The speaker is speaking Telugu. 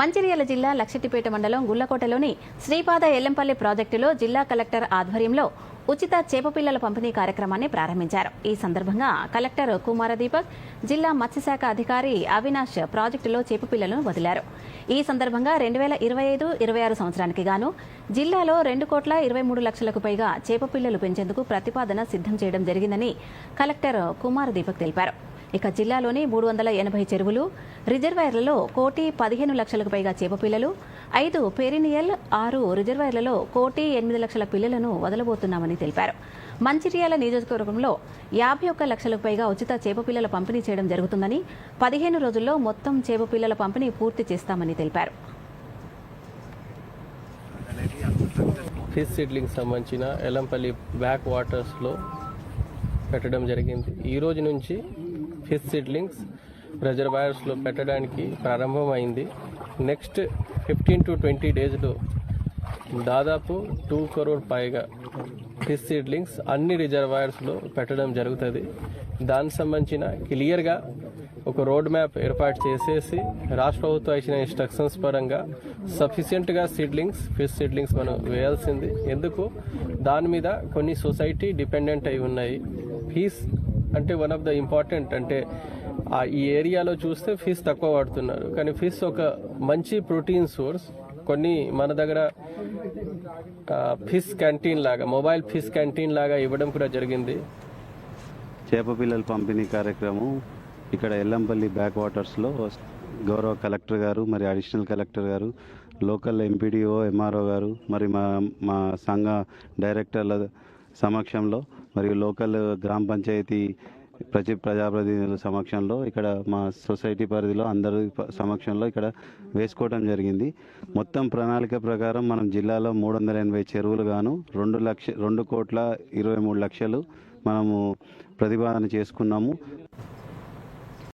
మంచిర్యాల జిల్లా లక్షటిపేట మండలం గుళ్ళకోటలోని శ్రీపాద ఎల్లంపల్లి ప్రాజెక్టులో జిల్లా కలెక్టర్ ఆధ్వర్యంలో ఉచిత చేపపిల్లల పంపిణీ కార్యక్రమాన్ని ప్రారంభించారు. ఈ సందర్భంగా కలెక్టర్ కుమార దీపక్ జిల్లా మత్స్యశాఖ అధికారి అవినాష్ ప్రాజెక్టులో చేపపిల్లలను వదిలారు. ఈ సందర్భంగా రెండు వేల ఇరవై ఐదు ఇరవై ఆరు సంవత్సరానికి గాను జిల్లాలో రెండు కోట్ల ఇరవై మూడు లక్షలకు పైగా చేపపిల్లలు పెంచేందుకు ప్రతిపాదన సిద్ధం చేయడం జరిగిందని కలెక్టర్ కుమార దీపక్ తెలిపారు. ఇక జిల్లాలోని మూడు వందల ఎనభై చెరువులు రిజర్వాయర్లలో కోటి పదిహేను లక్షలకు పైగా చేపపిల్లలు ఐదు పెరినియల్ ఆరు రిజర్వాయర్లలో కోటి ఎనిమిది లక్షల పిల్లలను వదలబోతున్నామని తెలిపారు. మంచిర్యాల నియోజకవర్గంలో యాభై ఒక్క లక్షలకు పైగా ఉచిత చేపపిల్లల పంపిణీ చేయడం జరుగుతుందని పదిహేను రోజుల్లో మొత్తం చేపపిల్లల పంపిణీ పూర్తి చేస్తామని తెలిపారు. ఫిష్ సీడ్లింగ్ సంబంధించిన ఎలంపల్లి బ్యాక్ వాటర్స్లో పెట్టడం జరిగింది. ఈ రోజు నుంచి ఫిష్ సీడ్లింగ్స్ రిజర్వాయర్స్లో పెట్టడానికి ప్రారంభమైంది. నెక్స్ట్ ఫిఫ్టీన్ టు ట్వంటీ డేస్లో దాదాపు టూ కరోడ్ పైగా ఫిష్ సీడ్లింగ్స్ అన్ని రిజర్వాయర్స్లో పెట్టడం జరుగుతుంది. దానికి సంబంధించిన క్లియర్గా ఒక రోడ్ మ్యాప్ ఏర్పాటు చేసేసి రాష్ట్ర ప్రభుత్వం ఇచ్చిన ఇన్స్ట్రక్షన్స్ పరంగా సఫిషియెంట్గా సీడ్లింగ్స్ ఫిష్ సీడ్లింగ్స్ మనం వేయాల్సింది. ఎందుకు? దాని మీద కొన్ని సొసైటీ డిపెండెంట్ అయి ఉన్నాయి. ఫీస్ అంటే వన్ ఆఫ్ ద ఇంపార్టెంట్ అంటే ఆ ఈ ఏరియాలో చూస్తే ఫిష్ తక్కువ వాడుతున్నారు. కానీ ఫిష్ ఒక మంచి ప్రోటీన్ సోర్స్ కొన్ని మన దగ్గర ఫిష్ క్యాంటీన్ లాగా మొబైల్ ఫిష్ క్యాంటీన్ లాగా ఇవ్వడం కూడా జరిగింది. చేప పిల్లల పంపిణీ కార్యక్రమం ఇక్కడ ఎల్లంపల్లి బ్యాక్ వాటర్స్లో గౌరవ కలెక్టర్ గారు మరి అడిషనల్ కలెక్టర్ గారు లోకల్ ఎంపీడీఓ ఎంఆర్ఓ గారు మరి మా మా సంఘ డైరెక్టర్ల సమక్షంలో మరియు లోకల్ గ్రామ పంచాయతీ ప్రతి ప్రజాప్రతినిధుల సమక్షంలో ఇక్కడ మా సొసైటీ పరిధిలో అందరి సమక్షంలో ఇక్కడ వేసుకోవడం జరిగింది. మొత్తం ప్రణాళిక ప్రకారం మనం జిల్లాలో మూడు వందల ఎనభై చెరువులు గాను రెండు లక్ష రెండు కోట్ల ఇరవై మూడు లక్షలు మనము ప్రతిపాదన చేసుకున్నాము.